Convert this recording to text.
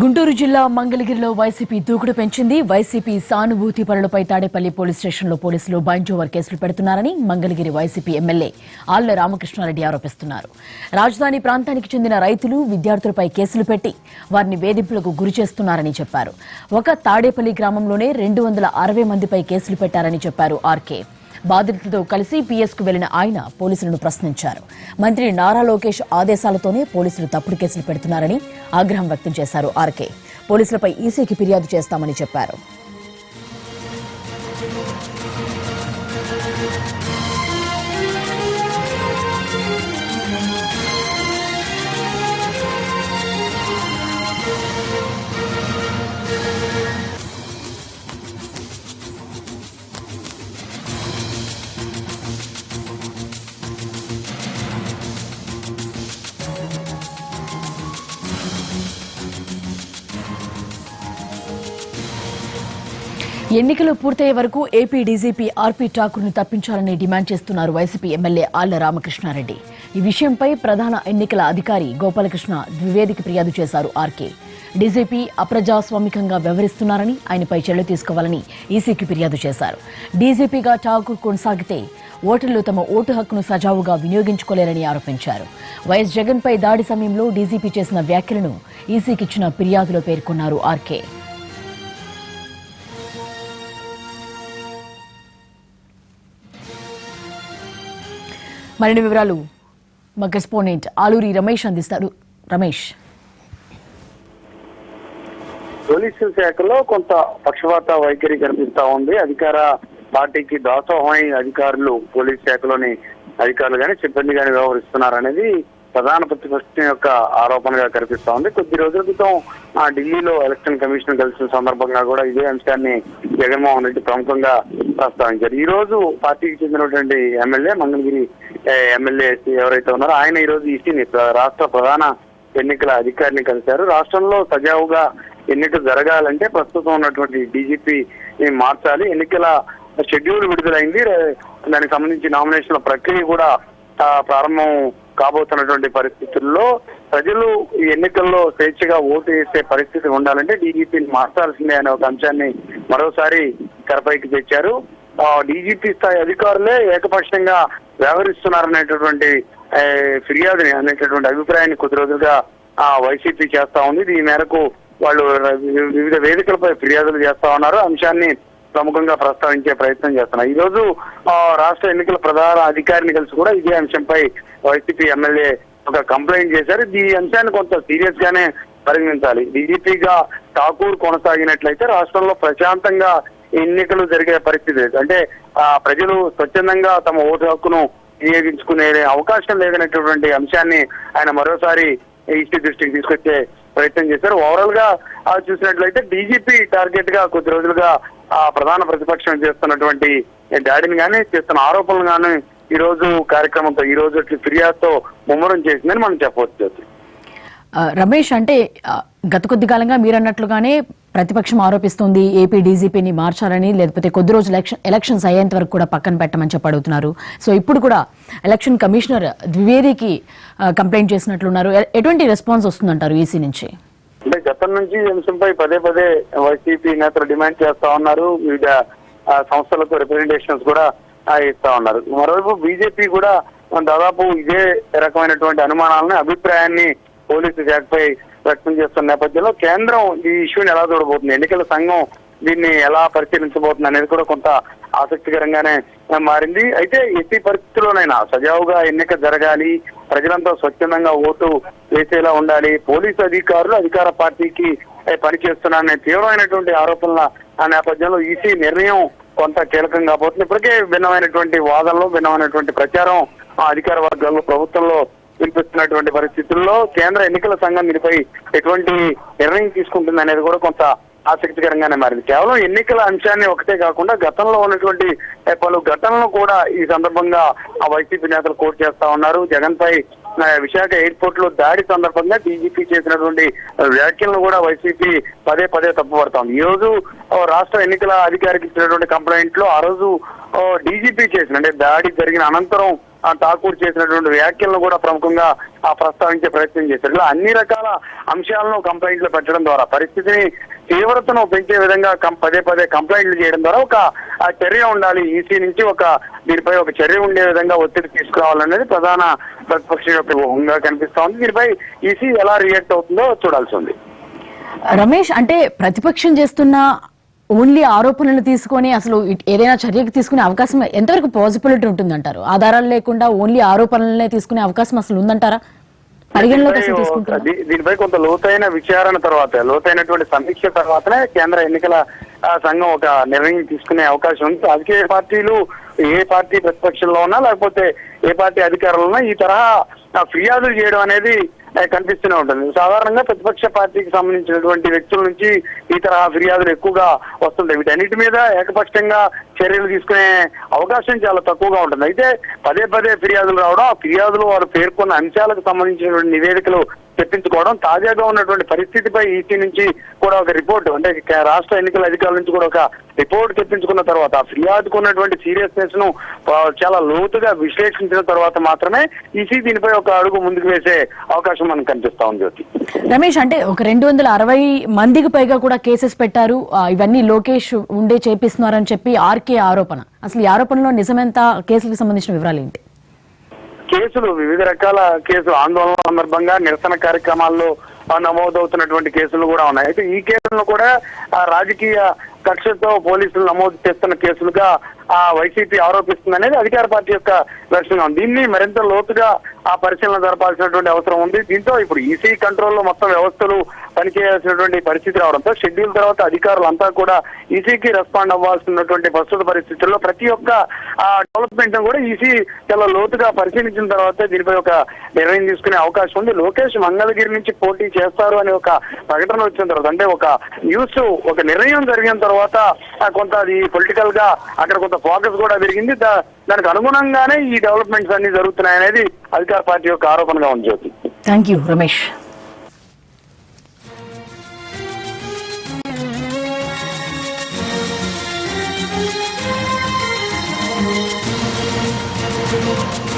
గుంటూరు జిల్లా మంగళగిరిలో వైసీపీ దూకుడు పెంచింది. వైసీపీ సానుభూతి పరులపై తాడేపల్లి పోలీస్ స్టేషన్లో పోలీసులు బైంజోవర్ కేసులు పెడుతున్నారని మంగళగిరి వైసీపీ ఎమ్మెల్యే ఆళ్ళ రామకృష్ణారెడ్డి ఆరోపిస్తున్నారు. రాజధాని ప్రాంతానికి చెందిన రైతులు విద్యార్థులపై కేసులు పెట్టి వారిని వేధింపులకు గురి చేస్తున్నారని చెప్పారు. ఒక తాడేపల్లి గ్రామంలోనే రెండు వందల అరవై మందిపై కేసులు పెట్టారని చెప్పారు ఆర్కే. బాధితులతో కలిసి పీఎస్కు వెళ్ళిన ఆయన పోలీసులను ప్రశ్నించారు. మంత్రి నారా లోకేష్ ఆదేశాలతోనే పోలీసులు తప్పుడు కేసులు పెడుతున్నారని ఆగ్రహం వ్యక్తం చేశారు ఆర్కే. పోలీసులపై ఈసీకి ఫిర్యాదు చేస్తామని చెప్పారు. ఎన్నికలు పూర్తయ్యే వరకు ఏపీ డీజీపీ ఆర్పీ ఠాకూర్ను తప్పించాలని డిమాండ్ చేస్తున్నారు వైసీపీ ఎమ్మెల్యే ఆళ్ళ రామకృష్ణారెడ్డి. ఈ విషయంపై ప్రధాన ఎన్నికల అధికారి గోపాలకృష్ణ ద్వివేదికి ఫిర్యాదు చేశారు ఆర్కే. డీజీపీ అప్రజాస్వామికంగా వ్యవహరిస్తున్నారని ఆయనపై చర్యలు తీసుకోవాలని ఈసీకి ఫిర్యాదు చేశారు. డీజీపీగా ఠాకూర్ కొనసాగితే ఓటర్లు తమ ఓటు హక్కును సజావుగా వినియోగించుకోలేరని ఆరోపించారు. వైఎస్ జగన్పై దాడి సమయంలో డీజీపీ చేసిన వ్యాఖ్యలను ఈసీకి ఇచ్చిన ఫిర్యాదులో పేర్కొన్నారు ఆర్కే. మరిన్ని వివరాలు మా కరెస్పాండెంట్ ఆలూరి రమేష్ అందిస్తారు. రమేష్. పోలీసుల శాఖలో కొంత పక్షపాత వైఖరి కనిపిస్తా ఉంది. అధికార పార్టీకి దాసోహమై అధికారులు పోలీస్ శాఖలోని అధికారులు కానీ సిబ్బంది కానీ వ్యవహరిస్తున్నారనేది ప్రధాన ప్రతిపక్షం యొక్క ఆరోపణగా కనిపిస్తా ఉంది. కొద్ది రోజుల క్రితం ఆ ఢిల్లీలో ఎలక్షన్ కమిషన్ కలిసిన సందర్భంగా కూడా ఇదే అంశాన్ని జగన్మోహన్ రెడ్డి ప్రముఖంగా ప్రస్తావించారు. ఈ రోజు పార్టీకి చెందినటువంటి ఎమ్మెల్యే మంగళగిరి ఎమ్మెల్యే ఎవరైతే ఉన్నారో ఆయన ఈ రోజు ఈసీని రాష్ట్ర ప్రధాన ఎన్నికల అధికారిని కలిశారు. రాష్ట్రంలో సజావుగా ఎన్నికలు జరగాలంటే ప్రస్తుతం ఉన్నటువంటి డీజీపీ మార్చాలి. ఎన్నికల షెడ్యూల్ విడుదలైంది. దానికి సంబంధించి నామినేషన్ల ప్రక్రియ కూడా ఆ, ప్రారంభం కాబోతున్నటువంటి పరిస్థితుల్లో ప్రజలు ఈ ఎన్నికల్లో స్వేచ్ఛగా ఓటు వేసే పరిస్థితి ఉండాలంటే డీజీపీని మార్చాల్సిందే అనే ఒక అంశాన్ని మరోసారి తెరపైకి తెచ్చారు. డీజీపీ స్థాయి అధికారులే ఏకపక్షంగా వ్యవహరిస్తున్నారనేటటువంటి ఫిర్యాదుని అనేటటువంటి అభిప్రాయాన్ని కొద్ది రోజులుగా ఆ వైసీపీ చేస్తా ఉంది. దీని మేరకు వాళ్ళు వివిధ వేదికలపై ఫిర్యాదులు చేస్తా ఉన్నారు. అంశాన్ని ప్రముఖంగా ప్రస్తావించే ప్రయత్నం చేస్తున్నాయి ఈ రోజు ఆ, రాష్ట్ర ఎన్నికల ప్రధాన అధికారిని కలిసి కూడా ఇదే అంశంపై వైసీపీ ఎమ్మెల్యే ఒక కంప్లైంట్ చేశారు. ఈ అంశాన్ని కొంత సీరియస్ గానే పరిగణించాలి. డీజీపీగా ఠాకూర్ కొనసాగినట్లయితే రాష్ట్రంలో ప్రశాంతంగా ఎన్నికలు జరిగే పరిస్థితి లేదు. అంటే ఆ, ప్రజలు స్వచ్ఛందంగా తమ ఓటు హక్కును వినియోగించుకునే అవకాశం లేదనేటటువంటి అంశాన్ని ఆయన మరోసారి ఈసీ దృష్టికి తీసుకొచ్చే ప్రయత్నం చేశారు. ఓవరాల్గా చూసినట్లయితే డీజీపీ టార్గెట్గా కొద్ది రోజులుగా ఆ ప్రధాన ప్రతిపక్షం చేస్తున్నటువంటి దాడిని గానీ చేస్తున్న ఆరోపణలు కానీ ఈ రోజు కార్యక్రమంతో ఈ రోజు ఫిర్యాదుతో ముమ్మరం చేసిందని మనం చెప్పవచ్చు జ్యోతి. రమేష్ అంటే గత కొద్ది కాలంగా మీరన్నట్లుగానే ప్రతిపక్షం ఆరోపిస్తుంది ఏపీ డీజీపీని మార్చాలని లేకపోతే కొద్ది రోజులు ఎలక్షన్ ఎలక్షన్స్ అయ్యేంత వరకు కూడా పక్కన పెట్టమని చెప్పి అడుగుతున్నారు. సో ఇప్పుడు కూడా ఎలక్షన్ కమిషనర్ ద్వివేదికి కంప్లైంట్ చేసినట్లున్నారు. ఎటువంటి రెస్పాన్స్ వస్తుందంటారు ఈసీ నుంచి? గతం నుంచి ఈ అంశంపై పదే పదే వైసీపీ నేతలు డిమాండ్ చేస్తా ఉన్నారు. వివిధ ఆ, సంస్థలకు రిప్రజెంటేషన్స్ కూడా ఇస్తా ఉన్నారు. మరోవైపు బీజేపీ కూడా దాదాపు ఇదే రకమైనటువంటి అనుమానాలని అభిప్రాయాన్ని పోలీసు శాఖపై వ్యక్తం చేస్తున్న నేపథ్యంలో కేంద్రం ఈ ఇష్యూని ఎలా చూడబోతుంది? ఎన్నికల సంఘం దీన్ని ఎలా పరిశీలించబోతుంది అనేది కూడా కొంత ఆసక్తికరంగానే మారింది. అయితే ఎట్టి పరిస్థితుల్లోనైనా సజావుగా ఎన్నిక జరగాలి ప్రజలంతా స్వచ్ఛందంగా ఓటు వేసేలా ఉండాలి పోలీసు అధికారులు అధికార పార్టీకి పనిచేస్తున్నారనే తీవ్రమైనటువంటి ఆరోపణల ఆ నేపథ్యంలో ఈసీ నిర్ణయం కొంత కీలకం కాబోతుంది ఇప్పటికే భిన్నమైనటువంటి వాదనలు భిన్నమైనటువంటి ప్రచారం ఆ అధికార వర్గాల్లో ప్రభుత్వంలో వినిపిస్తున్నటువంటి పరిస్థితుల్లో కేంద్ర ఎన్నికల సంఘం దీనిపై ఎటువంటి నిర్ణయం తీసుకుంటుంది అనేది కూడా కొంత ఆసక్తికరంగానే మారింది. కేవలం ఎన్నికల అంశాన్ని ఒకటే కాకుండా గతంలో ఉన్నటువంటి పలు ఘటనలు కూడా ఈ సందర్భంగా ఆ వైసీపీ నేతలు కోర్టు చేస్తా ఉన్నారు. జగన్ పై విశాఖ ఎయిర్పోర్ట్లో దాడి సందర్భంగా డీజీపీ చేసినటువంటి వ్యాఖ్యలను కూడా వైసీపీ పదే పదే తప్పుపడతాం ఈ రోజు రాష్ట్ర ఎన్నికల అధికారికి ఇచ్చినటువంటి కంప్లైంట్లో ఆ రోజు డీజీపీ చేసిన అంటే దాడి జరిగిన అనంతరం ఆ ఠాకూర్ చేసినటువంటి వ్యాఖ్యలను కూడా ప్రముఖంగా ఆ ప్రస్తావించే ప్రయత్నం చేశారు. ఇలా అన్ని రకాల అంశాలను కంప్లైంట్లు పెట్టడం ద్వారా పరిస్థితిని తీవ్రతను పెంచే విధంగా పదే పదే కంప్లైంట్లు చేయడం ద్వారా ఒక చర్య ఉండాలి. ఈసీ నుంచి ఒక దీనిపై ఒక చర్య ఉండే విధంగా ఒత్తిడి తీసుకురావాలనేది ప్రధాన ప్రతిపక్ష యొక్క ఊహంగా కనిపిస్తా ఉంది. దీనిపై ఈసీ ఎలా రియాక్ట్ అవుతుందో చూడాల్సి ఉంది. రమేష్ అంటే ప్రతిపక్షం చేస్తున్న ఓన్లీ ఆరోపణలు తీసుకొని అసలు ఏదైనా చర్యకు తీసుకునే అవకాశం ఎంతవరకు పాసిబిలిటీ ఉంటుందంటారు? ఆధారాలు లేకుండా ఓన్లీ ఆరోపణలనే తీసుకునే అవకాశం అసలు ఉందంటారా? పరిగణలోకి అసలు దీనిపై కొంత లోతైన విచారణ తర్వాత లోతైనటువంటి సమీక్ష తర్వాతనే కేంద్ర ఎన్నికల సంఘం ఒక నిర్ణయం తీసుకునే అవకాశం ఉంది. రాజకీయ పార్టీలు ఏ పార్టీ ప్రతిపక్షంలో ఉన్నా లేకపోతే ఏ పార్టీ అధికారంలో ఉన్నా ఈ తరహా ఫిర్యాదులు చేయడం అనేది కనిపిస్తూనే ఉంటుంది. సాధారణంగా ప్రతిపక్ష పార్టీకి సంబంధించినటువంటి వ్యక్తుల నుంచి ఈ తరహా ఫిర్యాదులు ఎక్కువగా వస్తుంటాయి. వీటన్నిటి మీద ఏకపక్షంగా చర్యలు తీసుకునే అవకాశం చాలా తక్కువగా ఉంటుంది. అయితే పదే పదే ఫిర్యాదులు రావడం ఆ ఫిర్యాదులు వారు పేర్కొన్న అంశాలకు సంబంధించినటువంటి నివేదికలు తెప్పించుకోవడం తాజాగా ఉన్నటువంటి పరిస్థితిపై ఈసీ నుంచి కూడా ఒక రిపోర్ట్ అంటే రాష్ట్ర ఎన్నికల అధికారుల నుంచి కూడా ఒక రిపోర్ట్ తెప్పించుకున్న తర్వాత ఆ ఫిర్యాదుకు ఉన్నటువంటి సీరియస్నెస్ను చాలా లోతుగా విశ్లేషించిన తర్వాత మాత్రమే ఈసీ దీనిపై ఒక అడుగు ముందుకు వేసే అవకాశం మనకు కనిపిస్తా ఉంది జ్యోతి. రమేష్ అంటే ఒక రెండు వందల అరవై మందికి పైగా కూడా కేసెస్ పెట్టారు. ఇవన్నీ లోకేష్ ఉండే చేపిస్తున్నారని చెప్పి ఆర్కే ఆరోపణ. అసలు ఈ ఆరోపణలో నిజమెంత? కేసులకు సంబంధించిన వివరాలు ఏంటి? కేసులు వివిధ రకాల కేసులు ఆందోళన సందర్భంగా నిరసన కార్యక్రమాల్లో నమోదవుతున్నటువంటి కేసులు కూడా ఉన్నాయి. అయితే ఈ కేసులను కూడా ఆ, రాజకీయ కక్షతో పోలీసులు నమోదు చేస్తున్న కేసులుగా ఆ వైసీపీ ఆరోపిస్తుంది అనేది అధికార పార్టీ యొక్క లక్ష్యంగా ఉంది. దీన్ని మరింత లోతుగా ఆ పరిశీలన జరపాల్సినటువంటి అవసరం ఉంది. దీంతో ఇప్పుడు ఈసీ కంట్రోల్లో మొత్తం వ్యవస్థలు పనిచేయాల్సినటువంటి పరిస్థితి రావడంతో షెడ్యూల్ తర్వాత అధికారులు అంతా కూడా ఈసీకి రెస్పాండ్ అవ్వాల్సినటువంటి ప్రస్తుత పరిస్థితుల్లో ప్రతి ఒక్క ఆ డెవలప్మెంట్ కూడా ఈసీ చాలా లోతుగా పరిశీలించిన తర్వాత దీనిపై ఒక నిర్ణయం తీసుకునే అవకాశం ఉంది. లోకేష్ మంగళగిరి నుంచి పోటీ చేస్తారు అనే ఒక ప్రకటన వచ్చిన తర్వాత అంటే ఒక న్యూస్ ఒక నిర్ణయం జరిగిన తర్వాత కొంత అది పొలిటికల్గా అక్కడ కొంత ఫోకస్ కూడా పెరిగింది. దానికి అనుగుణంగానే ఈ డెవలప్మెంట్స్ అన్ని జరుగుతున్నాయి అనేది అధికార పార్టీ యొక్క ఆరోపణగా ఉంది Jyothi. Thank you Ramesh.